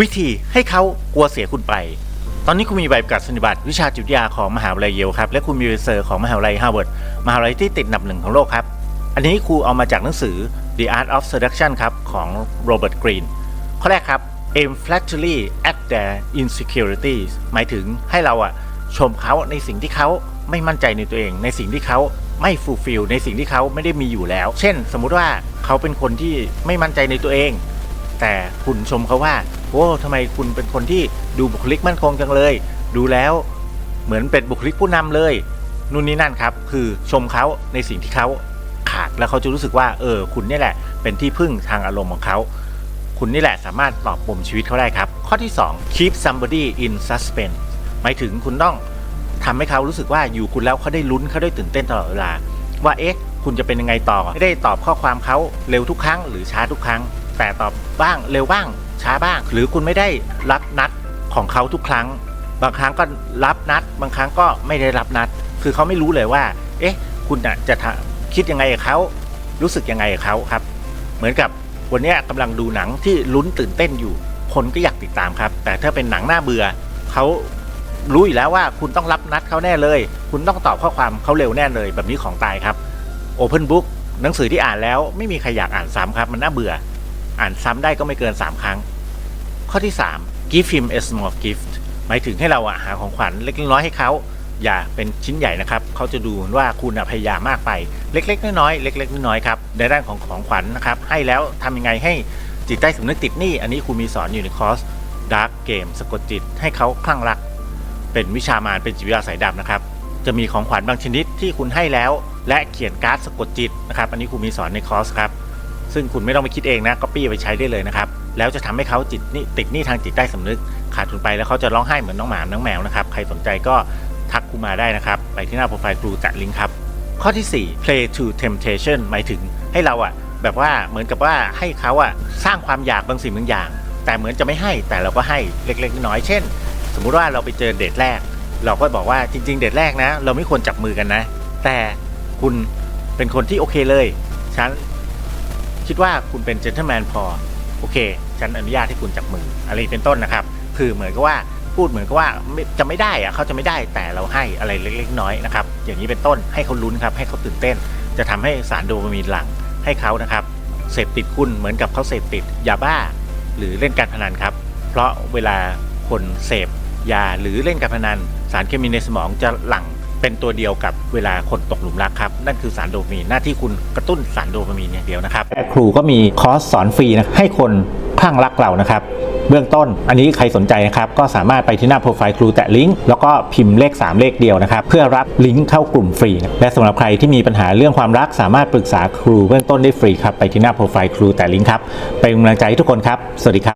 วิธีให้เขากลัวเสียคุณไป ตอนนี้คุณมีใบประกาศนียบัตรวิชาจิตวิทยาของมหาวิทยาลัยเยลครับ และคุณมีเซอร์ของมหาวิทยาลัยฮาร์วาร์ดมหาวิทยาลัยที่ติดอันดับหนึ่งของโลกครับ อันนี้ครูเอามาจากหนังสือ The Art of Seduction ครับของโรเบิร์ตกรีนข้อแรกครับ aim flatly at their insecurities หมายถึงให้เราอะชมเขาในสิ่งที่เขาไม่มั่นใจในตัวเอง ในสิ่งที่เขาไม่ fulfill ในสิ่งที่เขาไม่ได้มีอยู่แล้ว เช่น สมมุติว่าเขาเป็นคนที่ไม่มั่นใจในตัวเอง แต่คุณชมเขาว่าโอ้ทำไมคุณเป็นคนที่ดูบุคลิกมั่นคงจังเลย ดูแล้วเหมือนเป็นบุคลิกผู้นำเลยนู่นนี่นั่นครับ คือชมเขาในสิ่งที่เขาขาดแล้วเขาจะรู้สึกว่า เออ คุณนี่แหละ เป็นที่พึ่งทางอารมณ์ของเขา คุณนี่แหละสามารถตอบปมชีวิตเขาได้ครับ ข้อที่ 2 keep somebody in suspense หมายถึงคุณต้องทำให้เขารู้สึกว่าอยู่คุณแล้วเขาได้ลุ้นเขาได้ตื่นเต้นตลอดเวลา ว่าเอ๊ะ คุณจะเป็นยังไงต่อ ไม่ได้ตอบข้อความเขาเร็วทุกครั้ง หรือช้าทุกครั้ง แต่ตอบบ้างเร็วบ้าง ช้าบ้าง หรือคุณไม่ได้รับนัดของเขาทุกครั้ง บางครั้งก็รับนัด บางครั้งก็ไม่ได้รับนัด คือเขาไม่รู้เลยว่า เอ๊ะ คุณจะคิดยังไงกับเขารู้สึกยังไงกับเขาครับ เหมือนกับวันนี้ยกำลังดูหนังที่ลุ้นตื่นเต้นอยู่ คนก็อยากติดตามครับ แต่ถ้าเป็นหนังหน้าเบื่อเขารู้อยู่แล้วว่าคุณต้องรับนัดเขาแน่เลย คุณต้องตอบข้อความเขาเร็วแน่เลย แบบนี้ของตายครับ Open Book หนังสือที่อ่านแล้วไม่มีใครอยากอ่านซ้ำครับ มันน่าเบื่อ อ่านซ้ำได้ก็ไม่เกิน 3 ครั้ง ข้อที่ 3 give him a small gift หมายถึงให้เราหาของขวัญเล็กน้อยให้เขาอย่าเป็นชิ้นใหญ่นะครับเขาจะดูว่าคุณพยายามมากไป เล็กๆน้อยๆเล็ก ๆน้อยๆครับในด้านของของขวัญนะครับ ให้แล้วทำยังไงให้จิตใต้สำนึกติดหนี้ อันนี้ครูมีสอนอยู่ในคอร์ส Dark Game สะกดจิต ให้เขาคลั่งรัก เป็นวิชามารเป็นจิตวิทยาสายดำนะครับ จะมีของขวัญบางชนิดที่คุณให้แล้ว และเขียนการ์ดสะกดจิตนะครับ อันนี้ครูมีสอนในคอร์สครับ ซึ่งคุณไม่ต้องไปคิดเองนะก็ปี้ไปใช้ได้เลยนะครับ แล้วจะทำให้เขาจิตนี่ติดหนี้ทางจิตใต้สำนึก ขาดทุนไปแล้วเขาจะร้องไห้เหมือนน้องหมา น้องแมวนะครับ ใครสนใจก็ทักครูมาได้นะครับ ไปที่หน้าโปรไฟล์ครูแตะลิงก์ครับ ข้อที่ 4 play to temptation หมายถึงให้เราอะแบบว่าเหมือนกับว่าให้เขาอะสร้างความอยากบางสิ่งบางอย่าง แต่เหมือนจะไม่ให้แต่เราก็ให้เล็กๆน้อยๆเช่น สมมุติว่าเราไปเจอเดทแรก เราก็บอกว่าจริง ๆ เดทแรกนะ เราไม่ควรจับมือกันนะ แต่คุณเป็นคนที่โอเคเลยฉัน คิดว่าคุณเป็นเจนเท l แมนพอ โอเค ฉันอนุญาตให้คุณจับมืออะไรเป็นต้นนะครับ คือเหมือนกับว่าพูดเหมือนกับว่าจะไม่ได้อะเขาจะไม่ได้แต่เราให้อะไรเล็กๆน้อยๆนะครับ อย่างนี้เป็นต้นให้เขาลุ้นครับให้เขาตื่นเต้น จะทำให้สารโดปามีนหลั่งให้เขานะครับเสพติดคุณเหมือนกับเขาเสพติดยาบ้า หรือเล่นการพนันครับ เพราะเวลาคนเสพยาหรือเล่นการพนัน สารเคมีในสมองจะหลั่ง เป็นตัวเดียวกับเวลาคนตกหลุมรักครับ นั่นคือสารโดปามีนหน้าที่คุณกระตุ้นสารโดปามีนอย่างเดียวนะครับครูก็มีคอร์สสอนฟรีนะให้คนคลั่งรักเรานะครับ เบื้องต้นอันนี้ใครสนใจนะครับ ก็สามารถไปที่หน้าโปรไฟล์ครูแตะลิงก์แล้วก็พิมพ์เลข 3 เลขเดียวนะครับ เพื่อรับลิงก์เข้ากลุ่มฟรีนะและสำหรับใครที่มีปัญหาเรื่องความรักสามารถปรึกษาครูเบื้องต้นได้ฟรีครับไปที่หน้าโปรไฟล์ครูแตะลิงก์ครับเป็นกำลังใจให้ทุกคนครับสวัสดีครับ